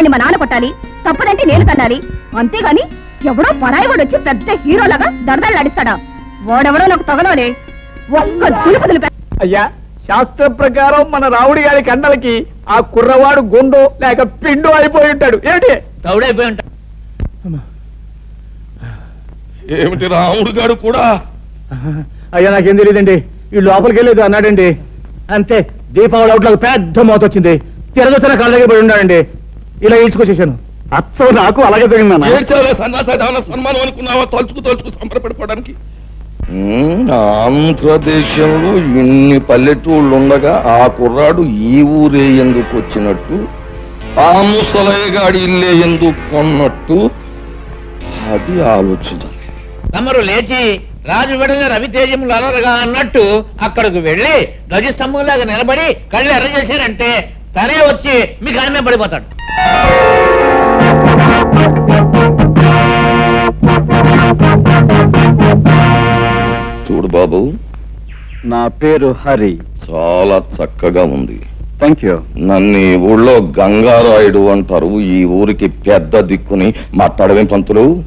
అని మా నాన్న కొట్టాలి తప్పదంటే నేను తన్నాలి అంతేగాని ఎవడో పరాయి వాడు వచ్చి పెద్ద హీరోలాగా దరదలు నడిస్తాడా? వాడెవడో నాకు తగలోనే ఒక్క అయ్యా శాస్త్ర ప్రకారం మన రావుడి గారి కండలకి ఆ కుర్రవాడు గుండు లేక పిండు అయిపోయి ఉంటాడు. ఏమిటి? తౌడైపోయి ఉంటా ఏమిటి రాముడు గారు కూడా? అయ్యా నాకేం తెలియదండి. ఈ లోపలికి వెళ్ళేది అన్నాడండి. అంతే దీపావళి అవుట్లకు పెద్ద మోత వచ్చింది. తిరగొచ్చిన కాళ్ళ దగ్గర పడి ఉన్నాడండి. ఇలా ఈడ్చుకొచ్చేసాను అచ్చం నాకు అలాగే ఏడ్చాలే సన్నాస సన్మానం అనుకున్నావా? తలుచుకు తలుచుకు సంబరపడిపోవడానికి. ఆంధ్రదేశంలో ఇన్ని పల్లెటూళ్ళు ఉండగా ఆ కుర్రాడు ఈ ఊరే ఎందుకు వచ్చినట్టు? ఆ ముసలయ్య గాడి ఇల్లే ఎందుకు కొన్నట్టు? అది ఆలోచించాలి తమరు లేచి రాజు విడల రవితేజములు అలరగా అన్నట్టు అక్కడికి వెళ్ళి ధ్వజస్తంభంలాగా నిలబడి కళ్ళు ఎర్ర చేశారంటే తనే వచ్చి మీకు ఆమె పడిపోతాడు. చూడు బాబు. నా పేరు హరి. చాలా చక్కగా ఉంది. థ్యాంక్ యూ నన్ను ఈ ఊళ్ళో గంగారాయుడు అంటారు. ఈ ఊరికి పెద్ద దిక్కుని మాట్లాడమే పంతులు?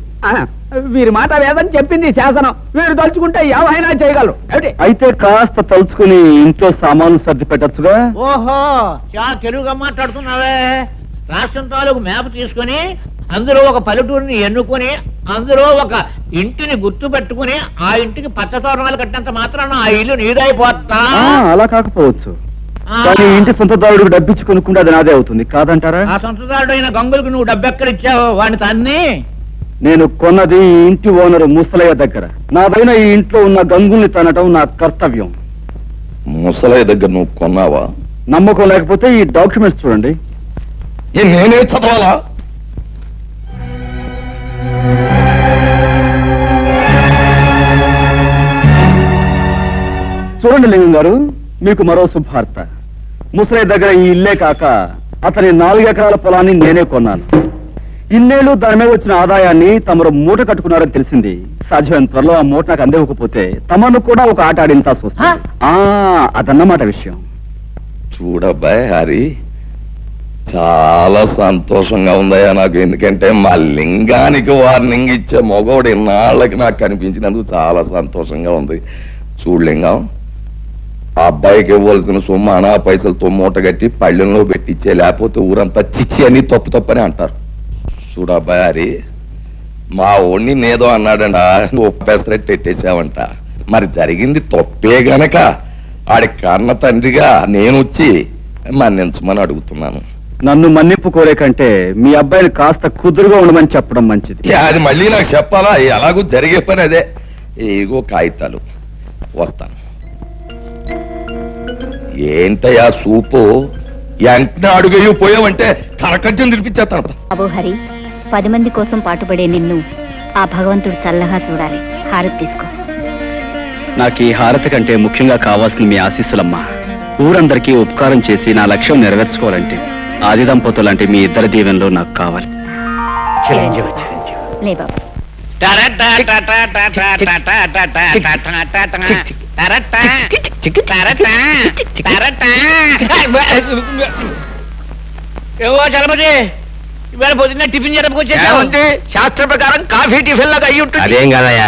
వీరి మాట వేదని చెప్పింది శాసనం. వీరు తలుచుకుంటే ఏమైనా చేయగలరు. అయితే కాస్త తలుచుకుని ఇంట్లో సామాన్లు సర్ది పెట్టచ్చుగా? ఓహో చాలా తెలుగుగా మాట్లాడుతున్నావే. రాష్ట్రం తాలూకు మ్యాప్ తీసుకొని అందులో ఒక పల్లెటూరిని ఎన్నుకొని అందులో ఒక ఇంటిని గుర్తు పెట్టుకుని ఆ ఇంటికి పచ్చ తోరణాలు కట్టినంత మాత్రాన ఆ ఇల్లు నీదైపోతా. అలా కాకపోవచ్చు. కానీ ఇంటి సొంతదారుడికి డబ్బిచ్చి కొనుక్కుంటే అది నాదే అవుతుంది. కాదంటారా? ఆ సొంతదారుడైన గంగులకు నువ్వు డబ్బెక్కడిచ్చావు వాడిని తన్ని? నేను కొన్నది ఈ ఇంటి ఓనరు ముసలయ్య దగ్గర. నా పైన ఈ ఇంట్లో ఉన్న గంగుల్ని తనటం నా కర్తవ్యం. ముసలయ్య దగ్గర నువ్వు కొన్నావా? నమ్మకం లేకపోతే ఈ డాక్యుమెంట్స్ చూడండి. ఏ నేనే చదవాలా? చూడండి లింగం గారు మీకు మరో శుభార్త. ముసలయ్య దగ్గర ఈ ఇల్లే కాక అతని నాలుగు ఎకరాల పొలాన్ని నేనే కొన్నాను. ఇన్నేళ్ళు దాని మీద వచ్చిన ఆదాయాన్ని తమరు మూట కట్టుకున్నారని తెలిసింది. సాధ్యమైన త్వరలో ఆ మూట నాకు అందివ్వకపోతే తమను కూడా ఒక ఆట ఆడించాల్సి వస్తుంది ఆ, అదన్నమాట విషయం. చూడబ్బాయ్ హరి. చాలా సంతోషంగా ఉందయ్యా నాకు. ఎందుకంటే మా లింగానికి వార్నింగ్ ఇచ్చే మగవాడు ఇన్నాళ్ళకి నాకు కనిపించినందుకు చాలా సంతోషంగా ఉంది. చూడు లింగం ఆ అబ్బాయికి ఇవ్వాల్సిన సొమ్ము అనా పైసలతో మూట కట్టి పళ్ళెంలో పెట్టించే లేకపోతే ఊరంతా చిచ్చి అని తప్పు తప్పని అంటారు. చూడు అబ్బాయి హరి మా ఓణ్ణి నేదో అన్నాడంట నువ్వు ఎట్టేసావంట మరి జరిగింది తప్పే గనక. ఆడి కన్న తండ్రిగా నేను వచ్చి మన్నించమని అడుగుతున్నాను. నన్ను మన్నిప్పు కోరే కంటే మీ అబ్బాయిని కాస్త కుదురుగా ఉండమని చెప్పడం మంచిది. అది మళ్ళీ నాకు చెప్పాలా? ఎలాగూ జరిగే పని అదే. ఏగో కాగితాలు. వస్తాను. ఏంటయ్యా సూపు? వెంటనే అడుగయ్యూ పోయావంటే కరకజ్జం తినిపించేస్తాను బాబు హరి పది మంది కోసం పాటుపడే నిన్ను ఆ భగవంతుడు చల్లగా చూడాలి. హారతి తీసుకో. నాకు ఈ హారతి కంటే ముఖ్యంగా కావాల్సిన మీ ఆశీస్సులమ్మా. ఊరందరికీ ఉపకారం చేసి నా లక్ష్యం నెరవేర్చుకోవాలంటే ఆది దంపతులంటే మీ ఇద్దరి దీవెనలో నాకు కావాలి. లే బాబు. ఏవో చలపతి? ఇవాళ పొద్దున్న టిఫిన్ జరపకొచ్చేసావు శాస్త్ర ప్రకారం కాఫీ టిఫిన్ లాగా అయ్యి ఉంటుంది. అదేం కాదయ్యా?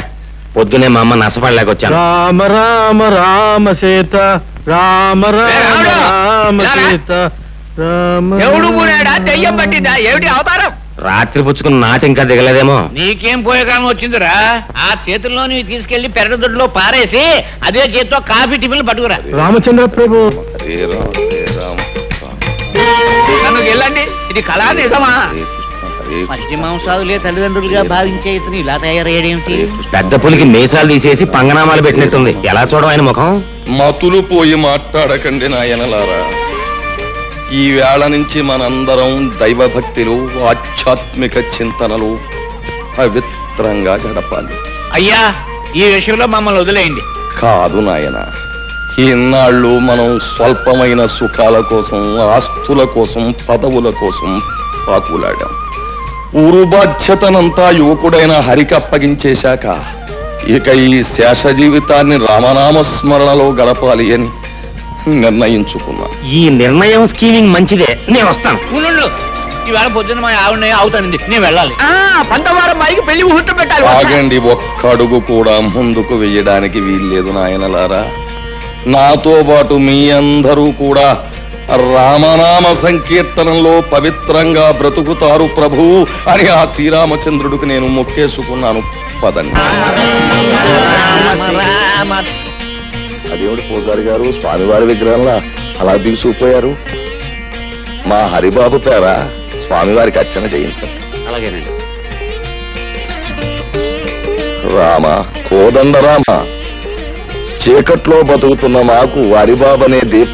పొద్దునే మా అమ్మ నష్టపడలేకొచ్చాను రామ రామ రామ సీత రామ ఏ, రాముడు! ఇలా రా. రామ ఎవడు కూడాడా దెయ్యం పట్టిందా? ఏమిటి అవతారం? రాత్రి పుచ్చుకున్న నాటి ఇంకా దిగలేదేమో. నీకేం పోయే కాలం వచ్చిందిరా? ఆ చేతుల్లో నీ తీసుకెళ్ళి పెరగదొడ్లో పారేసి అదే చేత్తో కాఫీ టిఫిన్లు పట్టుకురా. రామచంద్ర ప్రభు. రామ రామ నన్ను వెళ్ళండి. ఇది కళా నిజమా. మధ్య మాంసాదులే తల్లిదండ్రులుగా భావించే ఇతను ఇలా తయారయ్యాడేమిటి? పెద్ద పులికి మీసాలు తీసేసి పంగనామాలు పెట్టినట్టుంది. ఎలా చూడడం ఆయన ముఖం? మతులు పోయి మాట్లాడకండి నాయనలారా ఈ వేళ నుంచి మనందరం దైవభక్తిలో ఆధ్యాత్మిక చింతనలు పవిత్రంగా గడపాలి. అయ్యా ఈ విషయంలో మమ్మల్ని వదిలేయండి. కాదు నాయన. ఇన్నాళ్ళు మనం స్వల్పమైన సుఖాల కోసం ఆస్తుల కోసం పదవుల కోసం పాకులాడాం. ఊరు బాధ్యతనంతా యువకుడైన హరికి అప్పగించేశాక ఇక ఈ శేష జీవితాన్ని రామనామ స్మరణలో గడపాలి అని నిర్ణయించుకున్నా. ఈ నిర్ణయం స్కీమింగ్ మంచిదే. నేను వస్తాను. ఈవేళ పొద్దున్న మా ఆవిడ అవుతానండి నేను వెళ్ళాలి. పంతవారం మైకి పెళ్ళి ముహూర్తం పెట్టాలి. ఆగండి ఒక్క అడుగు కూడా ముందుకు వెయ్యడానికి వీల్లేదు నాయనలారా. నాతో పాటు మీ అందరూ కూడా రామనామ సంకీర్తనంలో పవిత్రంగా బ్రతుకుతారు ప్రభు అని ఆ శ్రీరామచంద్రుడికి నేను మొక్కేసుకున్నాను. పదండి. అదేమిటి పూజారి గారు స్వామివారి విగ్రహంలా అలా దిగుసుకుపోయారు మా హరిబాబు పేర స్వామివారికి అర్చన చేయించండి. అలాగేనండి. రామ కోదండ రామ చీకట్లో బతుకుతున్న మాకు హరిబాబనే దీప